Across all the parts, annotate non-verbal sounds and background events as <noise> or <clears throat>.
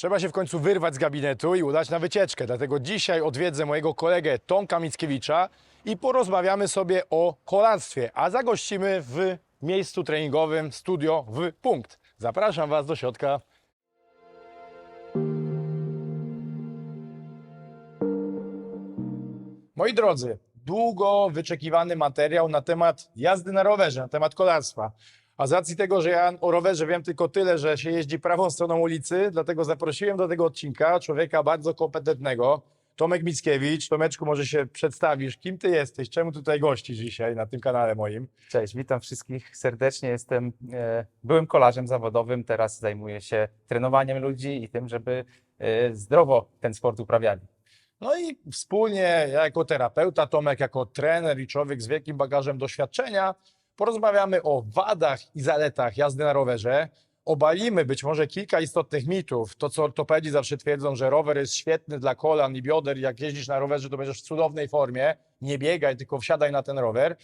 Trzeba się w końcu wyrwać z gabinetu i udać na wycieczkę. Dlatego dzisiaj odwiedzę mojego kolegę Tomka Mickiewicza i porozmawiamy sobie o kolarstwie, a zagościmy w miejscu treningowym studio w punkt. Zapraszam Was do środka. Moi drodzy, długo wyczekiwany materiał na temat jazdy na rowerze, na temat kolarstwa. A z racji tego, że ja o rowerze wiem tylko tyle, że się jeździ prawą stroną ulicy, dlatego zaprosiłem do tego odcinka człowieka bardzo kompetentnego, Tomek Mickiewicz. Tomeczku, może się przedstawisz, kim ty jesteś, czemu tutaj gościsz dzisiaj na tym kanale moim? Cześć, witam wszystkich serdecznie. Jestem e, byłym kolarzem zawodowym, teraz zajmuję się trenowaniem ludzi i tym, żeby e, zdrowo ten sport uprawiali. No i wspólnie, ja jako terapeuta, Tomek jako trener i człowiek z wielkim bagażem doświadczenia, porozmawiamy o wadach i zaletach jazdy na rowerze. Obalimy być może kilka istotnych mitów. To, co ortopedzi zawsze twierdzą, że rower jest świetny dla kolan i bioder. Jak jeździsz na rowerze, to będziesz w cudownej formie. Nie biegaj, tylko wsiadaj na ten rower.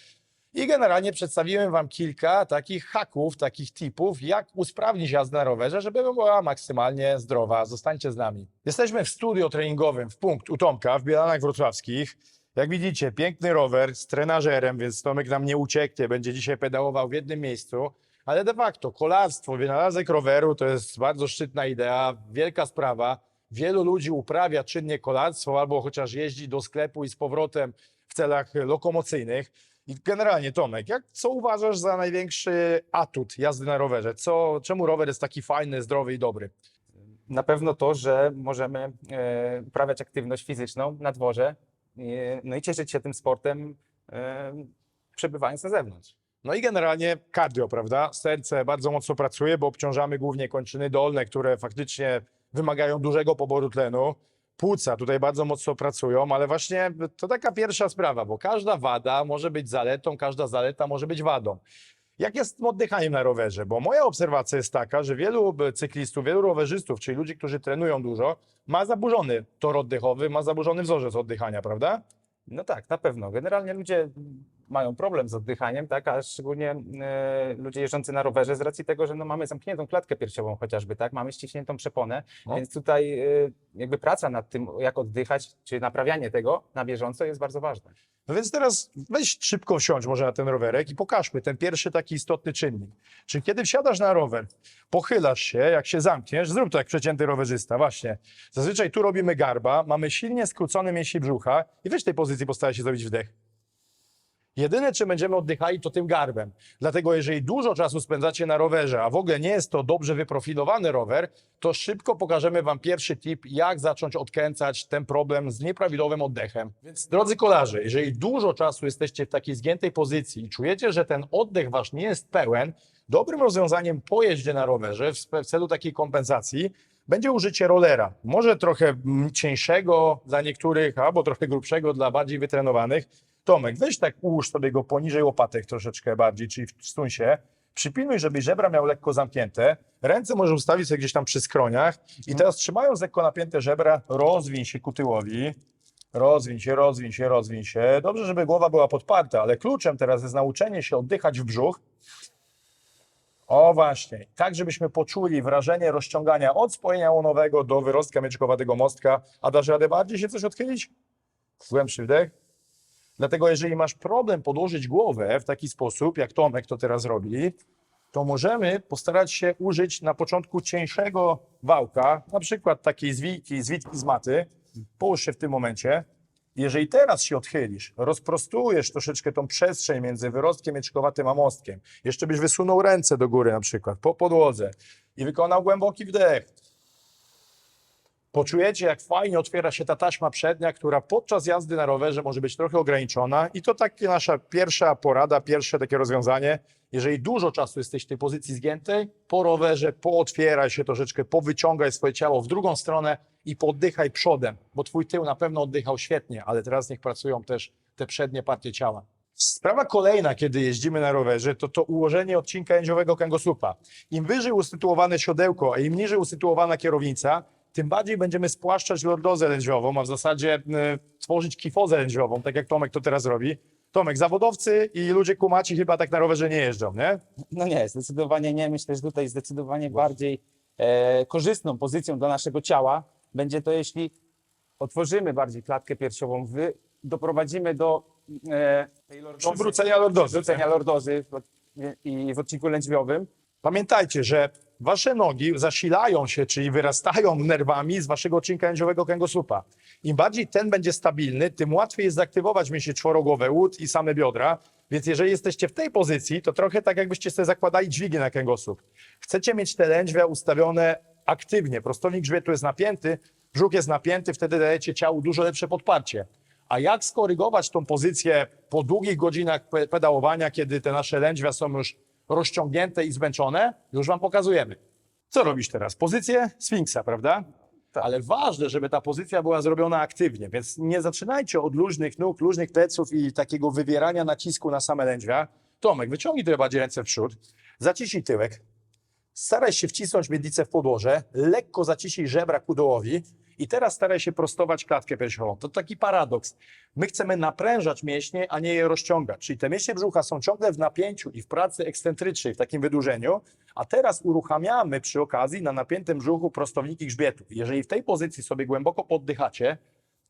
I generalnie przedstawiłem Wam kilka takich haków, takich tipów, jak usprawnić jazdę na rowerze, żeby była maksymalnie zdrowa. Zostańcie z nami. Jesteśmy w studio treningowym w punkt u Tomka w Bielanach Wrocławskich. Jak widzicie, piękny rower z trenażerem, więc Tomek nam nie ucieknie, będzie dzisiaj pedałował w jednym miejscu. Ale de facto kolarstwo, wynalazek roweru to jest bardzo szczytna idea, wielka sprawa. Wielu ludzi uprawia czynnie kolarstwo albo chociaż jeździ do sklepu i z powrotem w celach lokomocyjnych. I generalnie, Tomek, jak, co uważasz za największy atut jazdy na rowerze? Co, czemu rower jest taki fajny, zdrowy i dobry? Na pewno to, że możemy e, uprawiać aktywność fizyczną na dworze, no i cieszyć się tym sportem, e, przebywając na zewnątrz. No i generalnie cardio, prawda? Serce bardzo mocno pracuje, bo obciążamy głównie kończyny dolne, które faktycznie wymagają dużego poboru tlenu. Płuca tutaj bardzo mocno pracują, ale właśnie to taka pierwsza sprawa, bo każda wada może być zaletą, każda zaleta może być wadą. Jak jest z oddychaniem na rowerze? Bo moja obserwacja jest taka, że wielu cyklistów, wielu rowerzystów, czyli ludzi, którzy trenują dużo, ma zaburzony tor oddechowy, ma zaburzony wzorzec oddychania, prawda? No tak, na pewno. Generalnie ludzie mają problem z oddychaniem, tak, a szczególnie e, ludzie jeżdżący na rowerze z racji tego, że no, mamy zamkniętą klatkę piersiową chociażby, tak, mamy ściśniętą przeponę, No. więc tutaj e, jakby praca nad tym, jak oddychać, czy naprawianie tego na bieżąco jest bardzo ważne. No więc teraz weź szybko wsiądź może na ten rowerek i pokażmy ten pierwszy taki istotny czynnik. Czyli kiedy wsiadasz na rower, pochylasz się, jak się zamkniesz, zrób to jak przecięty rowerzysta, właśnie. Zazwyczaj tu robimy garba, mamy silnie skrócony mięsień brzucha i weź tej pozycji postaraj się zrobić wdech. Jedyne, czym będziemy oddychali, to tym garbem. Dlatego, jeżeli dużo czasu spędzacie na rowerze, a w ogóle nie jest to dobrze wyprofilowany rower, to szybko pokażemy Wam pierwszy tip, jak zacząć odkręcać ten problem z nieprawidłowym oddechem. Więc, drodzy kolarze, jeżeli dużo czasu jesteście w takiej zgiętej pozycji i czujecie, że ten oddech Wasz nie jest pełen, dobrym rozwiązaniem po jeździe na rowerze w celu takiej kompensacji będzie użycie rollera. Może trochę cieńszego dla niektórych, albo trochę grubszego dla bardziej wytrenowanych. Tomek, weź tak ułóż sobie go poniżej łopatek troszeczkę bardziej, czyli wstuń się. Przypilnuj, żeby żebra miał lekko zamknięte. Ręce może ustawić sobie gdzieś tam przy skroniach. I teraz trzymając lekko napięte żebra, rozwiń się ku tyłowi. Rozwiń się, rozwiń się, rozwiń się. Dobrze, żeby głowa była podparta, ale kluczem teraz jest nauczenie się oddychać w brzuch. O właśnie, tak żebyśmy poczuli wrażenie rozciągania od spojenia łonowego do wyrostka mieczkowatego mostka. A dasz radę bardziej się coś odchylić? Głębszy wdech. Dlatego jeżeli masz problem podłożyć głowę w taki sposób, jak Tomek to teraz robi, to możemy postarać się użyć na początku cieńszego wałka, na przykład takiej zwijki, zwitki z maty. Połóż się w tym momencie. Jeżeli teraz się odchylisz, rozprostujesz troszeczkę tą przestrzeń między wyrostkiem mieczkowatym a mostkiem, jeszcze byś wysunął ręce do góry na przykład, po podłodze i wykonał głęboki wdech, Poczujecie, jak fajnie otwiera się ta taśma przednia, która podczas jazdy na rowerze może być trochę ograniczona. I to taka nasza pierwsza porada, pierwsze takie rozwiązanie. Jeżeli dużo czasu jesteś w tej pozycji zgiętej, po rowerze pootwieraj się troszeczkę, powyciągaj swoje ciało w drugą stronę i poddychaj przodem, bo twój tył na pewno oddychał świetnie, ale teraz niech pracują też te przednie partie ciała. Sprawa kolejna, kiedy jeździmy na rowerze, to to ułożenie odcinka jędziowego kręgosłupa. Im wyżej usytuowane siodełko, a im niżej usytuowana kierownica, tym bardziej będziemy spłaszczać lordozę lędźwiową, a w zasadzie y, tworzyć kifozę lędźwiową, tak jak Tomek to teraz robi. Tomek, zawodowcy i ludzie kumaci chyba tak na rowerze nie jeżdżą, nie? No nie, zdecydowanie nie. Myślę, że tutaj zdecydowanie bardziej e, korzystną pozycją dla naszego ciała będzie to, jeśli otworzymy bardziej klatkę piersiową, wy, doprowadzimy do e, tej lordozy, Przywrócenia lordozy. przywrócenia lordozy w, i w odcinku lędźwiowym. Pamiętajcie, że wasze nogi zasilają się, czyli wyrastają nerwami z waszego odcinka lędźwiowego kręgosłupa. Im bardziej ten będzie stabilny, tym łatwiej jest zaktywować mięśnie czworogłowe, łód i same biodra. Więc jeżeli jesteście w tej pozycji, to trochę tak jakbyście sobie zakładali dźwignię na kręgosłup. Chcecie mieć te lędźwia ustawione aktywnie. Prostownik grzbietu jest napięty, brzuch jest napięty, wtedy dajecie ciału dużo lepsze podparcie. A jak skorygować tą pozycję po długich godzinach pe- pedałowania, kiedy te nasze lędźwia są już rozciągnięte i zmęczone? Już wam pokazujemy. Co robisz teraz? Pozycję Sfinksa, prawda? Tak. Ale ważne, żeby ta pozycja była zrobiona aktywnie, więc nie zaczynajcie od luźnych nóg, luźnych pleców i takiego wywierania nacisku na same lędźwia. Tomek, wyciągnij trochę bardziej ręce w przód, zaciśnij tyłek, staraj się wcisnąć miednicę w podłoże, lekko zaciśnij żebra ku dołowi i teraz staraj się prostować klatkę piersiową. To taki paradoks. My chcemy naprężać mięśnie, a nie je rozciągać. Czyli te mięśnie brzucha są ciągle w napięciu i w pracy ekscentrycznej, w takim wydłużeniu, a teraz uruchamiamy przy okazji na napiętym brzuchu prostowniki grzbietu. Jeżeli w tej pozycji sobie głęboko poddychacie,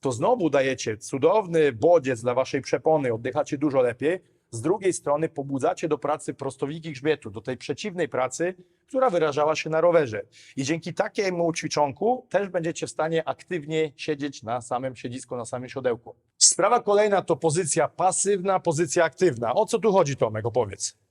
to znowu dajecie cudowny bodziec dla waszej przepony, oddychacie dużo lepiej. Z drugiej strony pobudzacie do pracy prostowniki grzbietu, do tej przeciwnej pracy, która wyrażała się na rowerze. I dzięki takiemu ćwiczonku też będziecie w stanie aktywnie siedzieć na samym siedzisku, na samym siodełku. Sprawa kolejna to pozycja pasywna, pozycja aktywna. O co tu chodzi, Tomek? Opowiedz.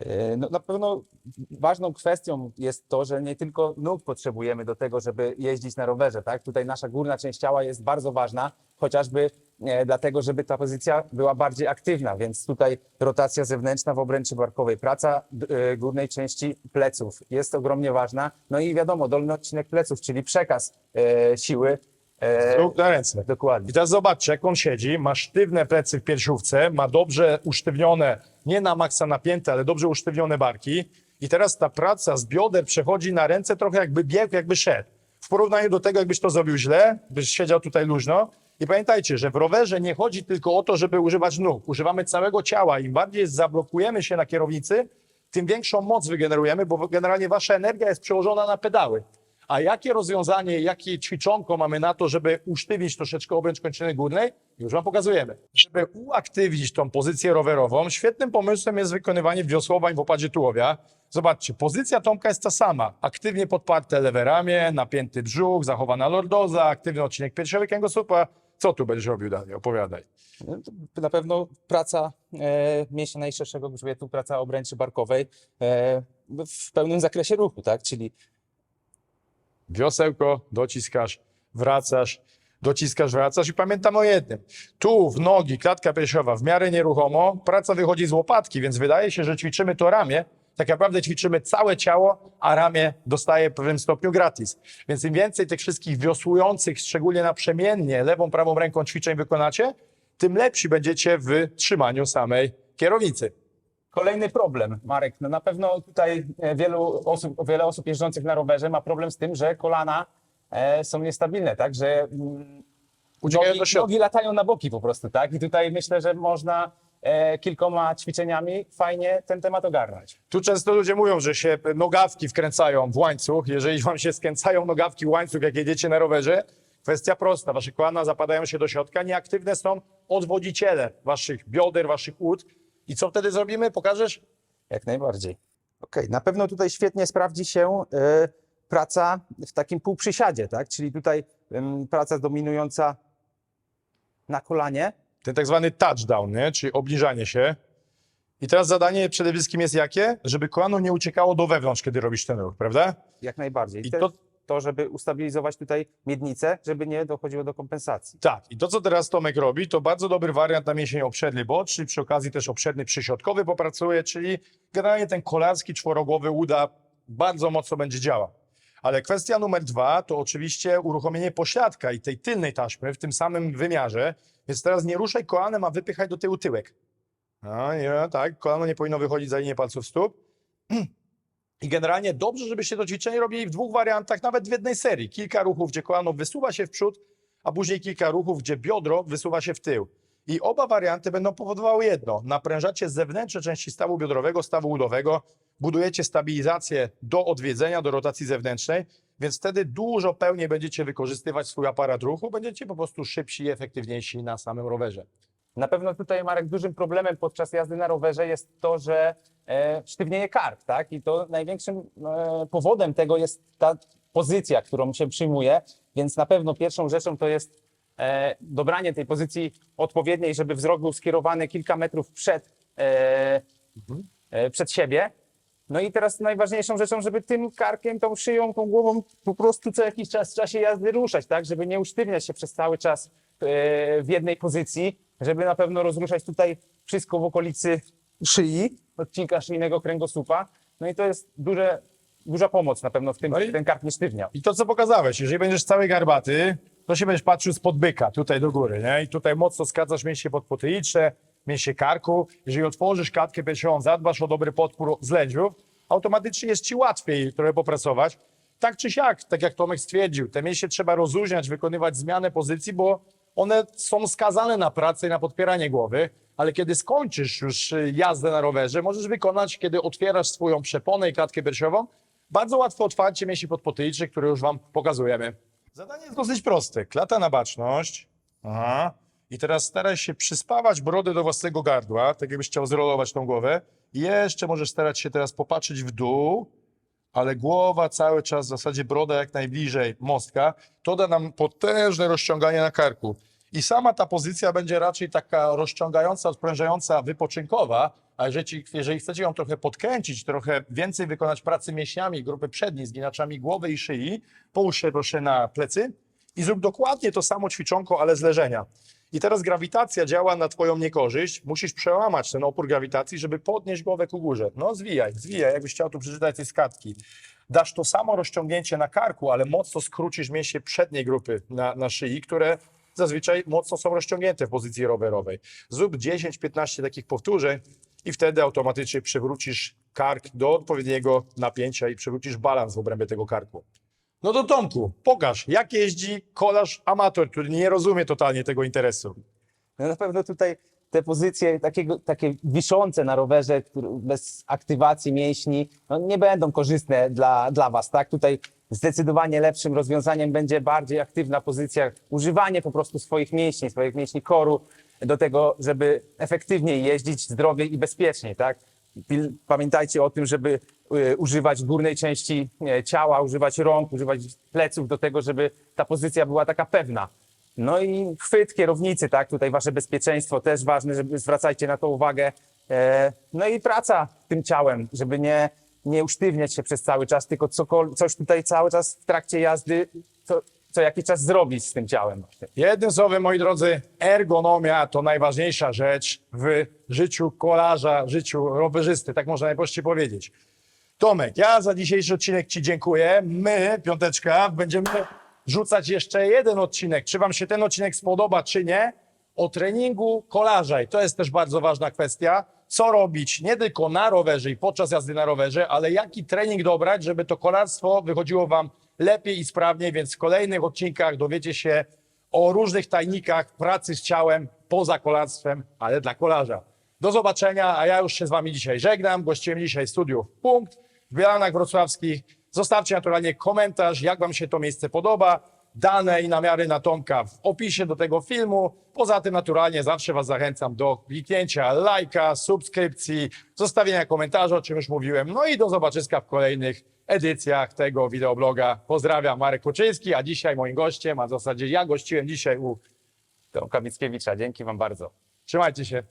E, No, na pewno ważną kwestią jest to, że nie tylko nóg potrzebujemy do tego, żeby jeździć na rowerze. Tak? Tutaj nasza górna część ciała jest bardzo ważna, chociażby e, dlatego, żeby ta pozycja była bardziej aktywna, więc tutaj rotacja zewnętrzna w obręczy barkowej, praca e, górnej części pleców jest ogromnie ważna. No i wiadomo, dolny odcinek pleców, czyli przekaz e, siły. E, Rób na ręce. dokładnie. I teraz zobaczcie, jak on siedzi, ma sztywne plecy w piersiówce, ma dobrze usztywnione, nie na maksa napięte, ale dobrze usztywnione barki. I teraz ta praca z bioder przechodzi na ręce trochę jakby biegł, jakby szedł. W porównaniu do tego, jakbyś to zrobił źle, byś siedział tutaj luźno. I pamiętajcie, że w rowerze nie chodzi tylko o to, żeby używać nóg. Używamy całego ciała. Im bardziej zablokujemy się na kierownicy, tym większą moc wygenerujemy, bo generalnie wasza energia jest przełożona na pedały. A jakie rozwiązanie, jakie ćwiczonko mamy na to, żeby usztywnić troszeczkę obręcz kończyny górnej? Już Wam pokazujemy. Żeby uaktywnić tą pozycję rowerową, świetnym pomysłem jest wykonywanie wiosłowań w opadzie tułowia. Zobaczcie, pozycja Tomka jest ta sama. Aktywnie podparte lewe ramię, napięty brzuch, zachowana lordoza, aktywny odcinek piersiowy kręgosłupa. Co tu będziesz robił dalej? Opowiadaj. No, Na pewno praca e, mięśnia najszerszego grzbietu, praca obręczy barkowej e, w pełnym zakresie ruchu, tak? Czyli Wiosełko, dociskasz, wracasz, dociskasz, wracasz i pamiętam o jednym. Tu w nogi, klatka piersiowa w miarę nieruchomo, praca wychodzi z łopatki, więc wydaje się, że ćwiczymy to ramię, tak naprawdę ćwiczymy całe ciało, a ramię dostaje w pewnym stopniu gratis. Więc im więcej tych wszystkich wiosłujących, szczególnie naprzemiennie, lewą, prawą ręką ćwiczeń wykonacie, tym lepsi będziecie w trzymaniu samej kierownicy. kolejny problem, Marek. No na pewno tutaj e, wielu osób, wiele osób jeżdżących na rowerze ma problem z tym, że kolana e, są niestabilne, tak? Że mm, Uciekają nogi, do środka. nogi latają na boki po prostu, tak? I tutaj myślę, że można e, kilkoma ćwiczeniami fajnie ten temat ogarnąć. Tu często ludzie mówią, że się nogawki wkręcają w łańcuch. Jeżeli wam się skręcają nogawki w łańcuch, jak jedziecie na rowerze, kwestia prosta. Wasze kolana zapadają się do środka, nieaktywne są odwodziciele waszych bioder, waszych łód. I co wtedy zrobimy? Pokażesz? Jak najbardziej. Okej, na pewno tutaj świetnie sprawdzi się e, praca w takim półprzysiadzie, tak? Czyli tutaj praca dominująca na kolanie, Ten tak zwany touchdown, nie? czyli obniżanie się. I teraz zadanie przede wszystkim jest jakie? Żeby kolano nie uciekało do wewnątrz, kiedy robisz ten ruch, prawda? jak najbardziej. I to... to- żeby ustabilizować tutaj miednicę, żeby nie dochodziło do kompensacji. Tak, i to co teraz Tomek robi, to bardzo dobry wariant na mięsień obszerny boczny, przy okazji też obszerny przyśrodkowy popracuje, czyli generalnie ten kolarski czworogłowy uda bardzo mocno będzie działał. Ale kwestia numer dwa to oczywiście uruchomienie pośladka i tej tylnej taśmy w tym samym wymiarze, więc teraz nie ruszaj kolanem, a wypychaj do tyłu tyłek. No, nie, tak, kolano nie powinno wychodzić za linię palców stóp. <clears throat> I generalnie dobrze, żebyście to ćwiczenie robili w dwóch wariantach, nawet w jednej serii. Kilka ruchów, gdzie kolano wysuwa się w przód, a później kilka ruchów, gdzie biodro wysuwa się w tył. I oba warianty będą powodowały jedno. Naprężacie zewnętrzne części stawu biodrowego, stawu udowego, budujecie stabilizację do odwiedzenia, do rotacji zewnętrznej, więc wtedy dużo pełniej będziecie wykorzystywać swój aparat ruchu, będziecie po prostu szybsi i efektywniejsi na samym rowerze. Na pewno tutaj, Marek, dużym problemem podczas jazdy na rowerze jest to, że e, sztywnieje kark, tak? I to największym e, powodem tego jest ta pozycja, którą się przyjmuje, więc na pewno pierwszą rzeczą to jest dobranie tej pozycji odpowiedniej, żeby wzrok był skierowany kilka metrów przed, e, e, przed siebie. No i teraz najważniejszą rzeczą, żeby tym karkiem, tą szyją, tą głową po prostu co jakiś czas w czasie jazdy ruszać, tak? Żeby nie usztywniać się przez cały czas e, w jednej pozycji, żeby na pewno rozruszać tutaj wszystko w okolicy szyi, odcinka szyjnego kręgosłupa. No i to jest duże, duża pomoc na pewno w tym, No żeby ten kark nie sztywniał. I to, co pokazałeś, jeżeli będziesz cały garbaty, to się będziesz patrzył spod byka, tutaj do góry, nie? I tutaj mocno skraczasz mięśnie podpotyliczne, mięśnie karku. Jeżeli otworzysz klatkę piersiową, zadbasz o dobry podpór z automatycznie jest ci łatwiej trochę popracować. Tak czy siak, tak jak Tomek stwierdził, te mięśnie trzeba rozluźniać, wykonywać zmianę pozycji, bo one są skazane na pracę i na podpieranie głowy, ale kiedy skończysz już y, jazdę na rowerze, możesz wykonać, kiedy otwierasz swoją przeponę i klatkę piersiową, bardzo łatwe otwarcie mięśni podpotylicznych, które już Wam pokazujemy. Zadanie jest dosyć proste. Klata na baczność. Aha. I teraz staraj się przyspawać brodę do własnego gardła, tak jakbyś chciał zrolować tą głowę. I jeszcze możesz starać się teraz popatrzeć w dół, ale głowa cały czas, w zasadzie broda jak najbliżej mostka. To da nam potężne rozciąganie na karku. I sama ta pozycja będzie raczej taka rozciągająca, odprężająca, wypoczynkowa, a jeżeli, jeżeli chcecie ją trochę podkręcić, trochę więcej wykonać pracy mięśniami grupy przedniej, zginaczami głowy i szyi, połóż się proszę na plecy i zrób dokładnie to samo ćwiczonko, ale z leżenia. I teraz grawitacja działa na twoją niekorzyść. Musisz przełamać ten opór grawitacji, żeby podnieść głowę ku górze. No zwijaj, zwijaj, jakbyś chciał tu przeczytać tej skatki. Dasz to samo rozciągnięcie na karku, ale mocno skrócisz mięśnie przedniej grupy na, na szyi, które zazwyczaj mocno są rozciągnięte w pozycji rowerowej. Zrób 10-15 takich powtórzeń i wtedy automatycznie przywrócisz kark do odpowiedniego napięcia i przywrócisz balans w obrębie tego karku. No to Tomku, pokaż, jak jeździ kolarz amator, który nie rozumie totalnie tego interesu. No na pewno tutaj te pozycje takie wiszące na rowerze, bez aktywacji mięśni, no nie będą korzystne dla, dla Was, tak? Tutaj zdecydowanie lepszym rozwiązaniem będzie bardziej aktywna pozycja, używanie po prostu swoich mięśni, swoich mięśni koru do tego, żeby efektywniej jeździć, zdrowiej i bezpieczniej, tak? Pamiętajcie o tym, żeby y, używać górnej części ciała, używać rąk, używać pleców do tego, żeby ta pozycja była taka pewna. No i chwyt kierownicy, tak? Tutaj wasze bezpieczeństwo też ważne, żeby zwracajcie na to uwagę. E, no i praca tym ciałem, żeby nie, nie usztywniać się przez cały czas, tylko coś tutaj cały czas w trakcie jazdy, co, co jakiś czas zrobić z tym ciałem. Jednym słowem, moi drodzy, ergonomia to najważniejsza rzecz w życiu kolarza, życiu rowerzysty, tak można najprościej powiedzieć. Tomek, ja za dzisiejszy odcinek Ci dziękuję. My, Piąteczka, będziemy rzucać jeszcze jeden odcinek. Czy Wam się ten odcinek spodoba, czy nie? O treningu kolarza. I to jest też bardzo ważna kwestia. Co robić nie tylko na rowerze i podczas jazdy na rowerze, ale jaki trening dobrać, żeby to kolarstwo wychodziło Wam lepiej i sprawniej. Więc w kolejnych odcinkach dowiecie się o różnych tajnikach pracy z ciałem poza kolarstwem, ale dla kolarza. Do zobaczenia, a ja już się z Wami dzisiaj żegnam. Gościłem dzisiaj w studiu Punkt w Bielanach Wrocławskich. Zostawcie naturalnie komentarz, jak Wam się to miejsce podoba. Dane i namiary na Tomka w opisie do tego filmu. Poza tym naturalnie zawsze Was zachęcam do kliknięcia lajka, subskrypcji, zostawienia komentarza, o czym już mówiłem. No i do zobaczyska w kolejnych edycjach tego wideobloga. Pozdrawiam, Marek Kuczyński, a dzisiaj moim gościem, a w zasadzie ja gościłem dzisiaj u... Tomka Mickiewicza, dzięki wam bardzo. Trzymajcie się.